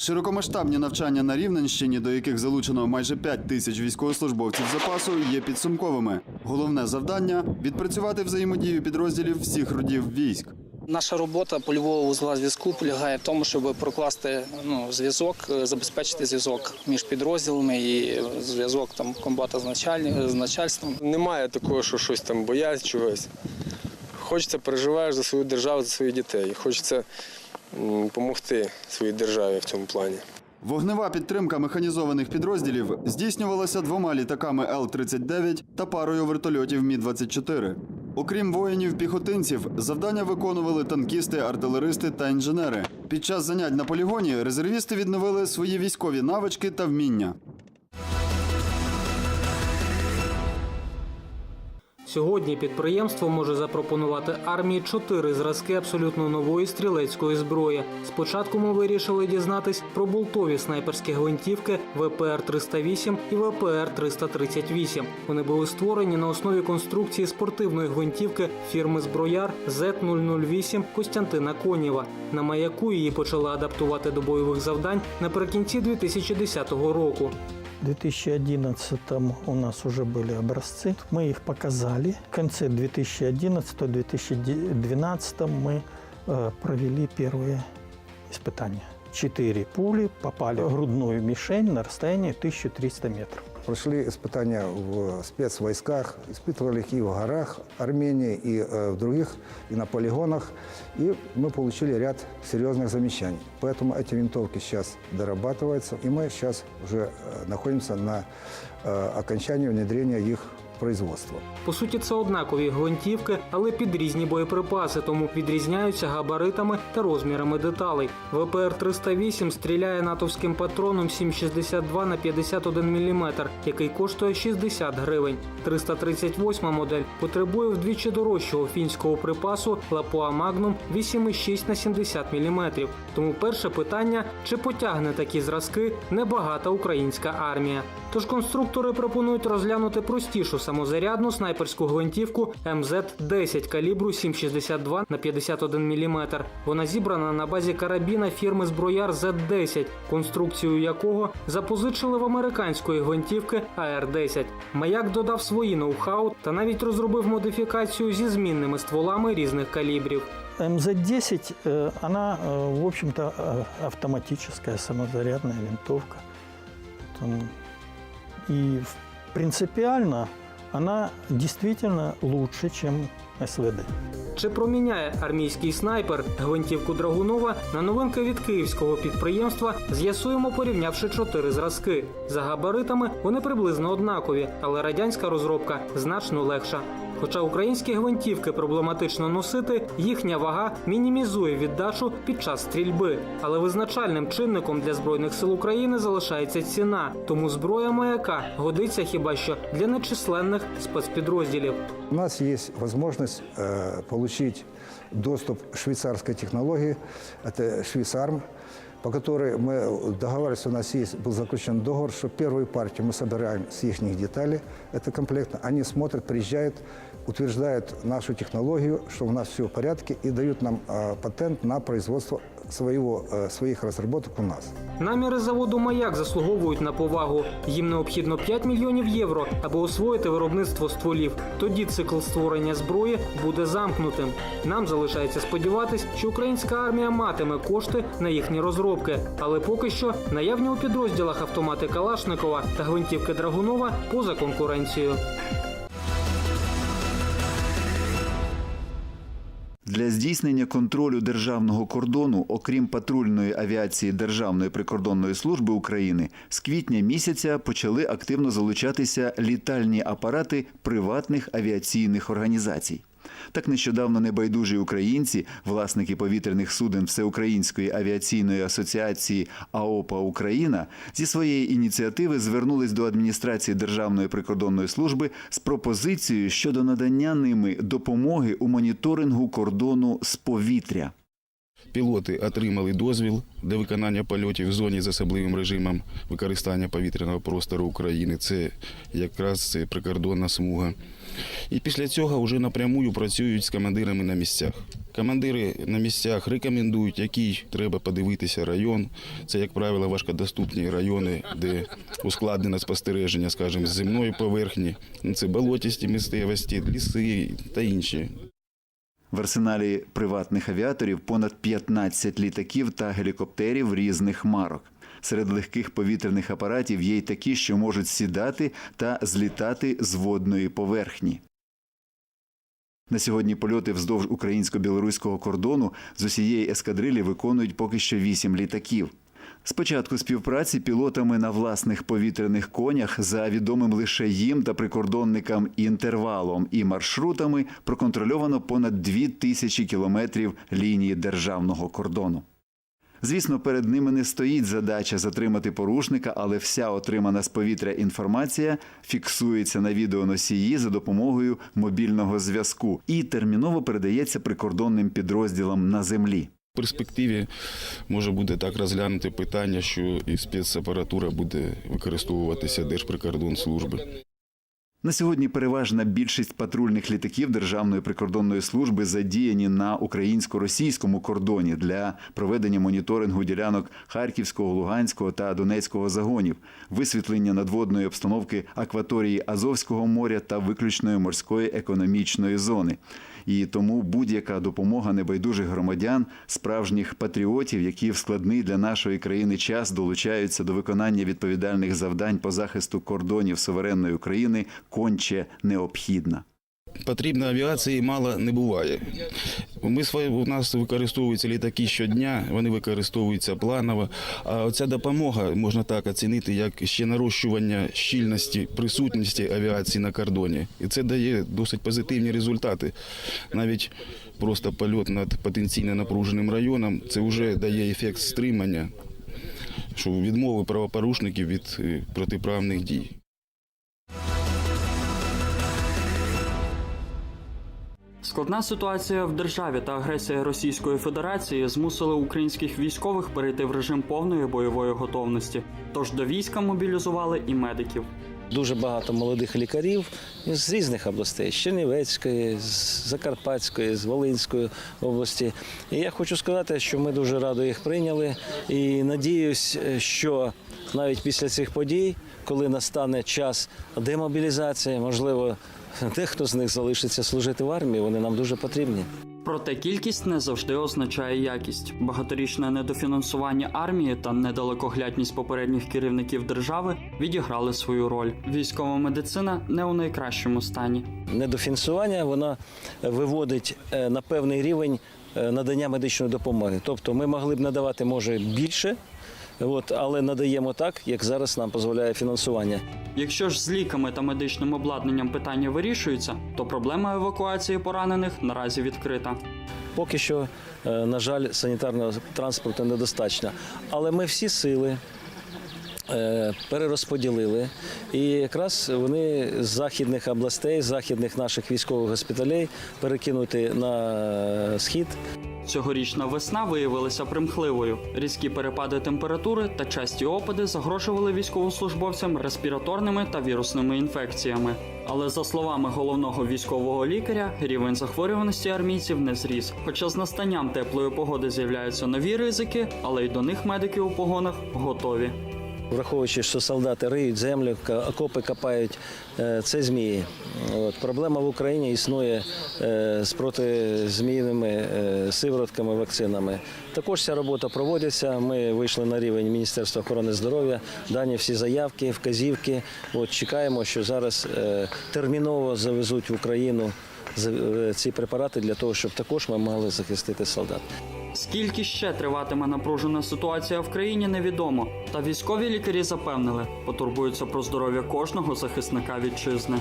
Широкомасштабні навчання на Рівненщині, до яких залучено майже 5 тисяч військовослужбовців запасу, є підсумковими. Головне завдання відпрацювати взаємодію підрозділів всіх родів військ. Наша робота польового вузла зв'язку полягає в тому, щоб прокласти ну, зв'язок, е, забезпечити зв'язок між підрозділами і зв'язок там комбата з, начальні- з начальством. Немає такого, що щось там боясь чогось. Хочеться переживаєш за свою державу, за своїх дітей. Хочеться допомогти своїй державі в цьому плані. Вогнева підтримка механізованих підрозділів здійснювалася двома літаками Л-39 та парою вертольотів Мі-24. Окрім воїнів-піхотинців, завдання виконували танкісти, артилеристи та інженери. Під час занять на полігоні резервісти відновили свої військові навички та вміння. Сьогодні підприємство може запропонувати армії чотири зразки абсолютно нової стрілецької зброї. Спочатку ми вирішили дізнатись про болтові снайперські гвинтівки ВПР-308 і ВПР-338. Вони були створені на основі конструкції спортивної гвинтівки фірми Зброяр Z008 Костянтина Конєва. На маяку її почали адаптувати до бойових завдань наприкінці 2010 року. В 2011 у нас уже были образцы. Мы их показали. В конце 2011-2012 мы э, провели первые испытания. Четыре пули попали в грудную мишень на расстоянии 1300 метров. Прошли испытания в спецвойсках, испытывали их и в горах Армении, и э, в других, и на полигонах. И мы получили ряд серьезных замечаний. Поэтому эти винтовки сейчас дорабатываются, и мы сейчас уже э, находимся на э, окончании внедрения производство. По суті, це однакові гвинтівки, але під різні боєприпаси, тому відрізняються габаритами та розмірами деталей. ВПР-308 стріляє натовським патроном 7,62 на 51 мм, який коштує 60 гривень. 338 модель потребує вдвічі дорожчого фінського припасу Лапуа Magnum 8,6 на 70 мм. Тому перше питання: чи потягне такі зразки небагата українська армія? Тож конструктори пропонують розглянути простішу самозарядну снайперську гвинтівку МЗ-10 калібру 7,62 на 51 мм. Вона зібрана на базі карабіна фірми Зброяр Z10, конструкцію якого запозичили в американської гвинтівки АР-10. Маяк додав свої ноу-хау та навіть розробив модифікацію зі змінними стволами різних калібрів. МЗ-10, э, она, э, в общем-то, э, автоматическая самозарядная винтовка. Там, И в- принципиально она действительно лучше, чем СВД. Чи проміняє армійський снайпер гвинтівку Драгунова на новинки від київського підприємства? З'ясуємо, порівнявши чотири зразки. За габаритами вони приблизно однакові, але радянська розробка значно легша. Хоча українські гвинтівки проблематично носити, їхня вага мінімізує віддачу під час стрільби. Але визначальним чинником для збройних сил України залишається ціна. Тому зброя маяка годиться хіба що для нечисленних спецпідрозділів. У нас есть возможность э, получить доступ к швейцарской технологии, это Швейцарм, по которой мы договаривались, у нас есть, был заключен договор, что первую партию мы собираем с их деталей, это комплектно, они смотрят, приезжают, утверждают нашу технологию, что у нас все в порядке, и дают нам э, патент на производство своего, э, своих разработок у нас. Наміри заводу Маяк заслуговують на повагу. Їм необхідно 5 мільйонів євро, аби освоїти виробництво стволів. Тоді цикл створення зброї буде замкнутим. Нам залишається сподіватись, що українська армія матиме кошти на їхні розробки. Але поки що наявні у підрозділах автомати Калашникова та гвинтівки Драгунова поза конкуренцією. Для здійснення контролю державного кордону, окрім патрульної авіації Державної прикордонної служби України, з квітня місяця почали активно залучатися літальні апарати приватних авіаційних організацій. Так нещодавно небайдужі українці, власники повітряних суден Всеукраїнської авіаційної асоціації АОПА Україна, зі своєї ініціативи звернулись до адміністрації Державної прикордонної служби з пропозицією щодо надання ними допомоги у моніторингу кордону з повітря. Пілоти отримали дозвіл для виконання польотів в зоні з особливим режимом використання повітряного простору України. Це якраз це прикордонна смуга. І після цього вже напрямую працюють з командирами на місцях. Командири на місцях рекомендують, який треба подивитися район. Це, як правило, важкодоступні райони, де ускладнено спостереження, скажімо, з земної поверхні. Це болотісті місцевості, ліси та інші. В арсеналі приватних авіаторів понад 15 літаків та гелікоптерів різних марок. Серед легких повітряних апаратів є й такі, що можуть сідати та злітати з водної поверхні. На сьогодні польоти вздовж українсько-білоруського кордону з усієї ескадрилі виконують поки що вісім літаків. З початку співпраці пілотами на власних повітряних конях за відомим лише їм та прикордонникам інтервалом і маршрутами проконтрольовано понад дві тисячі кілометрів лінії державного кордону. Звісно, перед ними не стоїть задача затримати порушника, але вся отримана з повітря інформація фіксується на відеоносії за допомогою мобільного зв'язку і терміново передається прикордонним підрозділам на землі. Перспективі може бути так розглянути питання, що і спецапаратура буде використовуватися Держприкордонслужби. На сьогодні переважна більшість патрульних літаків Державної прикордонної служби задіяні на українсько-російському кордоні для проведення моніторингу ділянок Харківського, Луганського та Донецького загонів, висвітлення надводної обстановки акваторії Азовського моря та виключної морської економічної зони. І тому будь-яка допомога небайдужих громадян, справжніх патріотів, які в складний для нашої країни час долучаються до виконання відповідальних завдань по захисту кордонів суверенної України, конче необхідна. Потрібно авіації мало не буває. Ми у нас використовуються літаки щодня, вони використовуються планово. А оця допомога можна так оцінити, як ще нарощування щільності присутності авіації на кордоні. І це дає досить позитивні результати. Навіть просто польот над потенційно напруженим районом це вже дає ефект стримання, що відмови правопорушників від е, протиправних дій. Складна ситуація в державі та агресія Російської Федерації змусили українських військових перейти в режим повної бойової готовності. Тож до війська мобілізували і медиків. Дуже багато молодих лікарів з різних областей з Чернівецької, з Закарпатської, з Волинської області. І я хочу сказати, що ми дуже радо їх прийняли. І надіюсь, що навіть після цих подій, коли настане час демобілізації, можливо, дехто з них залишиться служити в армії, вони нам дуже потрібні. Проте кількість не завжди означає якість. Багаторічне недофінансування армії та недалекоглядність попередніх керівників держави відіграли свою роль. Військова медицина не у найкращому стані. Недофінансування воно виводить е, на певний рівень е, надання медичної допомоги. Тобто ми могли б надавати може більше, от, але надаємо так, як зараз нам дозволяє фінансування. Якщо ж з ліками та медичним обладнанням питання вирішується, то проблема евакуації поранених наразі відкрита. Поки що, е, на жаль, санітарного транспорту недостатньо. Але ми всі сили перерозподілили. І якраз вони з західних областей, з західних наших військових госпіталей перекинути на схід. Цьогорічна весна виявилася примхливою. Різкі перепади температури та часті опади загрожували військовослужбовцям респіраторними та вірусними інфекціями. Але за словами головного військового лікаря, рівень захворюваності армійців не зріс. Хоча з настанням теплої погоди з'являються нові ризики, але й до них медики у погонах готові. Враховуючи, що солдати риють землю, окопи копають, е, це змії. От. Проблема в Україні існує е, з протизмійними е, сиворотками, вакцинами. Також ця робота проводиться. Ми вийшли на рівень Міністерства охорони здоров'я, дані всі заявки, вказівки. От, чекаємо, що зараз терміново завезуть в Україну ці препарати для того, щоб також ми могли захистити солдат. Скільки ще триватиме напружена ситуація в країні, невідомо. Та військові лікарі запевнили, потурбуються про здоров'я кожного захисника вітчизни.